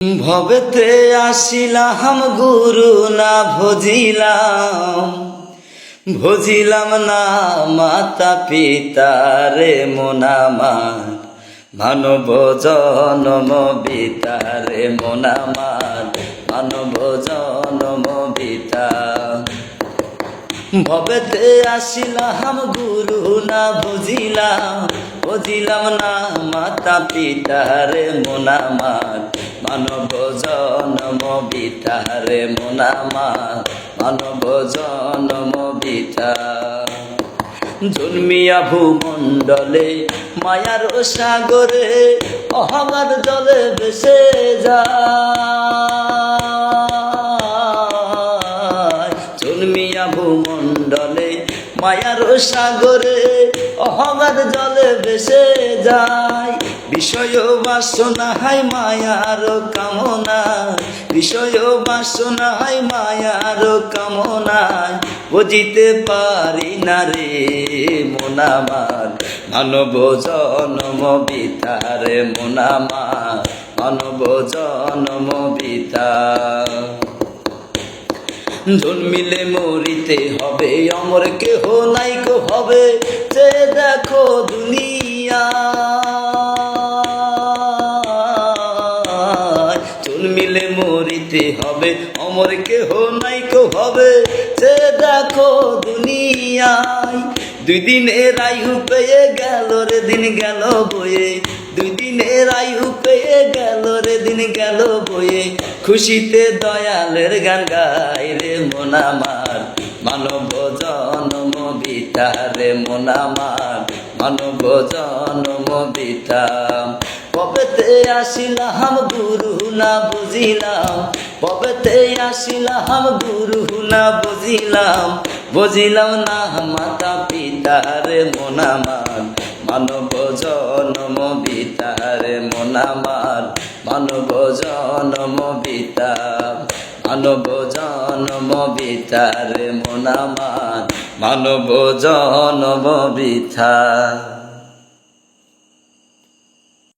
ভবেতে আসিলাম, গুরু না ভজিলাম। ভজিলাম না মাতা পিতারে মোনামার মানব জনম পিতারে মোনামার মানব জনম ভবেতে আসিলাম, গুরু না বুঝিলাম। বুঝিলাম না মাতা পিতা রে মোনামার মানব জনম বিতা রে মোনামার মানব জনম বিতা জন্মিয়া ভূমণ্ডলে, মায়ার সাগরে, অহংকার জলে ভেসে যায়। ভূমণ্ডলে মায়ার সাগরে অহংকার জলে ভেসে যায়। বিষয় বাসনা হাই মায়ার কামনা, বিষয় বাসনা হাই মায়ার কামনায় বুঝিতে পারি না রে মোনামার মানব জনম বিতারে মোনামার মানব জনম জন্মিলে মরিতে হবে। অমর কেহ নাইক হবে। সে দেখো দুনিয়া। জন্মিলে মরিতে হবে। অমর কেহ নাইক হবে। সে দেখো দুনিয়ায় দুই দিনের আয়ু পেয়ে গেল রে দিন গেল বয়ে। দুই দিনের আয়ু পেয়ে গেল রে দিন গেল বয়ে। খুশিতে দয়ালের গান গাই রে মোনামার মানব জনম বিতা রে মোনামার মানব জনম বিতা পবেতে আসিলাম গুরু না বুঝিলাম পবেতে আসিলাম গুরু না বুঝিলাম বুঝিলাম না মাতা পিতা রে মোনামার মানব জনম বিতা রে মোনামার মানব জনম বিতা মানব জনম বিতা রে মানব জনম বিতা।